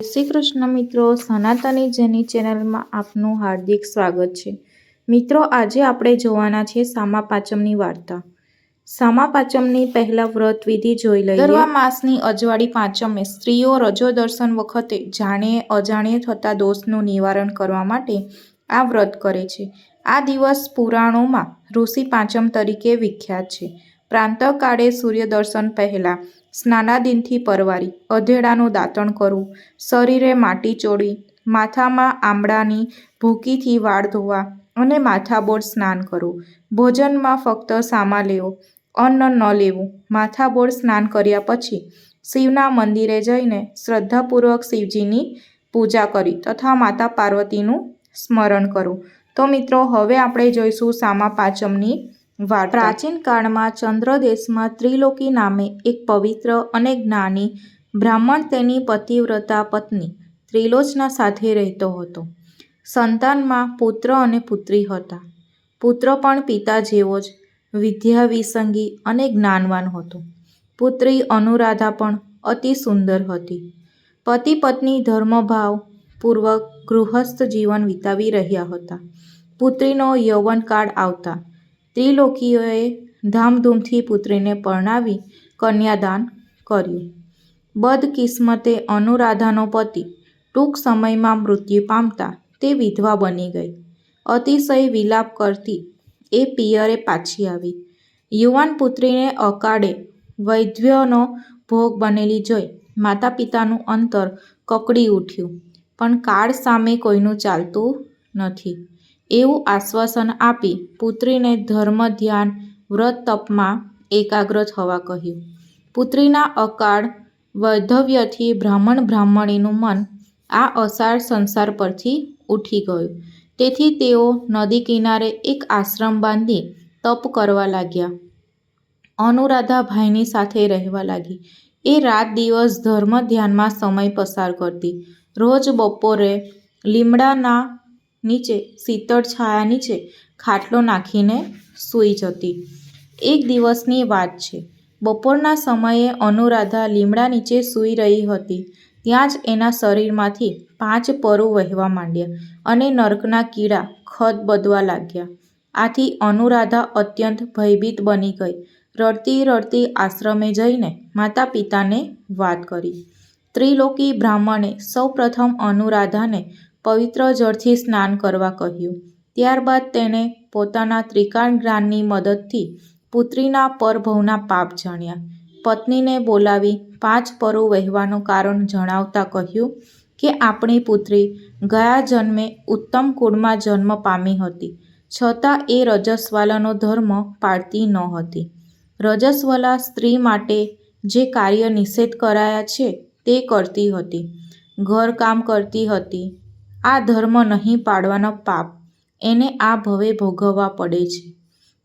શ્રી કૃષ્ણ મિત્રો, સનાતની જેની ચેનલમાં આપનું હાર્દિક સ્વાગત છે. મિત્રો, આજે આપણે જોવાના છે સામા પાંચમની વાર્તા. સામા પાંચમની પહેલા વ્રત વિધિ જોઈ લઈએ. દરવા માસની અજવાળી પાંચમે સ્ત્રીઓ રજો દર્શન વખતે જાણે અજાણે થતા દોષનું નિવારણ કરવા માટે આ વ્રત કરે છે. આ દિવસ પુરાણોમાં ઋષિ પાંચમ તરીકે વિખ્યાત છે. પ્રાંતકાળે સૂર્ય દર્શન પહેલાં સ્નાનાદિનથી પરવારી, અધેડાનું દાંતણ કરવું શરીરે માટી ચોળી માથામાં આંબળાની ભૂકીથી વાળ ધોવા અને માથાબોળ સ્નાન કરવું ભોજનમાં ફક્ત સામા લેવો, અન્ન ન લેવું. માથાબોળ સ્નાન કર્યા પછી શિવના મંદિરે જઈને શ્રદ્ધાપૂર્વક શિવજીની પૂજા કરી તથા માતા પાર્વતીનું સ્મરણ કરવું તો મિત્રો, હવે આપણે જોઈશું સામા પાંચમની પ્રાચીન કાળમાં ચંદ્રદેશમાં ત્રિલોકી નામે એક પવિત્ર અને જ્ઞાની બ્રાહ્મણ તેની પતિવ્રતા પત્ની ત્રિલોચના સાથે રહેતો હતો. સંતાનમાં પુત્ર અને પુત્રી હતા. પુત્ર પણ પિતા જેવો જ વિદ્યા વિસંગી અને જ્ઞાનવાન હતો. પુત્રી અનુરાધા પણ અતિ સુંદર હતી. પતિ પત્ની ધર્મભાવ પૂર્વક ગૃહસ્થ જીવન વિતાવી રહ્યા હતા. પુત્રીનો યૌવનકાળ આવતા ત્રિલોકીઓએ ધામધૂમથી પુત્રીને પરણાવી કન્યાદાન કર્યું. બદકિસ્મતે અનુરાધાનો પતિ ટૂંક સમયમાં મૃત્યુ પામતા તે વિધવા બની ગઈ. અતિશય વિલાપ કરતી એ પિયરે પાછી આવી. યુવાન પુત્રીને અકાળે વૈધ્યનો ભોગ બનેલી જોઈ માતા પિતાનું અંતર કકડી ઉઠ્યું, પણ કાળ સામે કોઈનું ચાલતું નથી. એવું આશ્વાસન આપી પુત્રીને ધર્મ ધ્યાન વ્રત તપમાં એકાગ્ર થવા કહ્યું. પુત્રીના અકાળ વૈધવ્યથી બ્રાહ્મણ બ્રાહ્મણીનું મન આ અસાર સંસાર પરથી ઉઠી ગયું. તેથી તેઓ નદી કિનારે એક આશ્રમ બાંધી તપ કરવા લાગ્યા. અનુરાધાભાઈની સાથે રહેવા લાગી. એ રાત દિવસ ધર્મ ધ્યાનમાં સમય પસાર કરતી. રોજ બપોરે લીમડાના નીચે શીતળ છાયા નીચે ખાટલો નાખીને સૂઈ જતી. એક દિવસની વાત છે. બપોરના સમયે અનુરાધા લીમડા નીચે સૂઈ રહી હતી. ત્યાં જ એના શરીરમાંથી પાંચ પરુ વહેવા માંડ્યા અને નર્કના કીડા ખદબદવા લાગ્યા. આથી અનુરાધા અત્યંત ભયભીત બની ગઈ. રડતી રડતી આશ્રમે જઈને માતા પિતાને વાત કરી. ત્રિલોકી બ્રાહ્મણે સૌપ્રથમ અનુરાધાને પવિત્ર જળથી સ્નાન કરવા કહ્યું. ત્યારબાદ તેણે પોતાના ત્રિકાળ જ્ઞાનની મદદથી પુત્રીના પરભવના પાપ જાણ્યા. પત્નીને બોલાવી પાંચ પરો વહેવાનું કારણ જણાવતા કહ્યું કે આપણી પુત્રી ગયા જન્મે ઉત્તમ કુળમાં જન્મ પામી હતી, છતાં એ રજસ્વાલાનો ધર્મ પાળતી ન હતી. રજસ્વલા સ્ત્રી માટે જે કાર્ય નિષેધ કરાયા છે તે કરતી હતી, ઘરકામ કરતી હતી આ ધર્મ નહીં પાળવાનો પાપ. એને આ ભવે ભોગવવા પડે છે.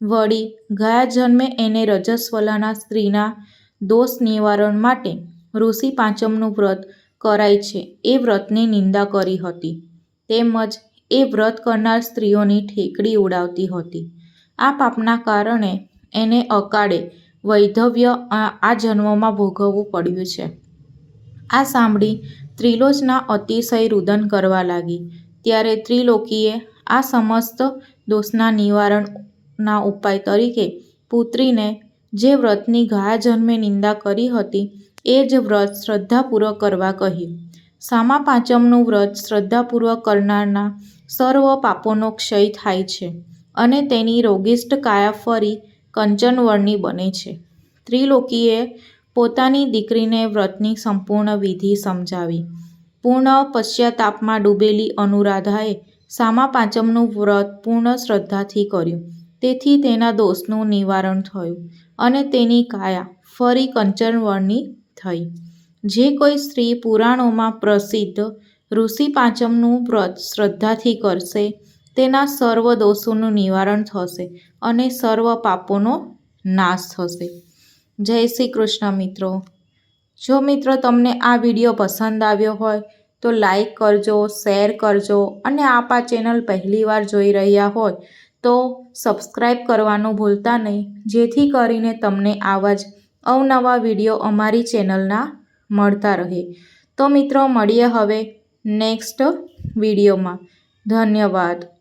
વળી, ગયા જન્મે એને રજસ્વલાના સ્ત્રીના દોષ નિવારણ માટે ઋષિ પાંચમનું વ્રત કરાય છે. એ વ્રતની નિંદા કરી હતી. તેમજ એ વ્રત કરનાર સ્ત્રીઓની ઠેકડી ઉડાવતી હતી. આ પાપના કારણે એને અકાળે વૈધવ્ય આ જન્મમાં ભોગવવું પડ્યું છે. આ સાંભળી ત્રિલોચના અતિશય રુદન કરવા લાગી. ત્યારે ત્રિલોકીએ આ સમસ્ત દોષના નિવારણના ઉપાય તરીકે પુત્રીને જે વ્રતની ગયા જન્મે નિંદા કરી હતી, એ જ વ્રત શ્રદ્ધાપૂર્વક કરવા કહ્યું. સામા પાંચમનું વ્રત શ્રદ્ધાપૂર્વક કરનારના સર્વ પાપોનો ક્ષય થાય છે અને તેની રોગિષ્ટ કાયા ફરી કંચનવર્ણી બને છે. ત્રિલોકીએ પોતાની દીકરીને વ્રતની સંપૂર્ણ વિધિ સમજાવી. પૂર્ણ પશ્ચાતાપમાં ડૂબેલી અનુરાધાએ સામા પાંચમનું વ્રત પૂર્ણ શ્રદ્ધાથી કર્યું. તેથી તેના દોષનું નિવારણ થયું અને તેની કાયા ફરી કંચનવર્ણી થઈ. જે કોઈ સ્ત્રી પુરાણોમાં પ્રસિદ્ધ ઋષિ પાંચમનું વ્રત શ્રદ્ધાથી કરશે, તેના સર્વ દોષોનું નિવારણ થશે અને સર્વ પાપોનો નાશ થશે. જય શ્રી કૃષ્ણ મિત્રો. જો મિત્રો તમને આ વીડિયો પસંદ આવ્યો હોય, તો લાઈક કરજો, શેર કરજો અને આપ આ ચેનલ પહેલીવાર જોઈ રહ્યા હોય, તો સબસ્ક્રાઈબ કરવાનું ભૂલતા નહીં. જેથી કરીને તમને આવા જ અવનવા વીડિયો અમારી ચેનલના મળતા રહે. તો મિત્રો, મળીએ હવે નેક્સ્ટ વિડીયોમાં. ધન્યવાદ.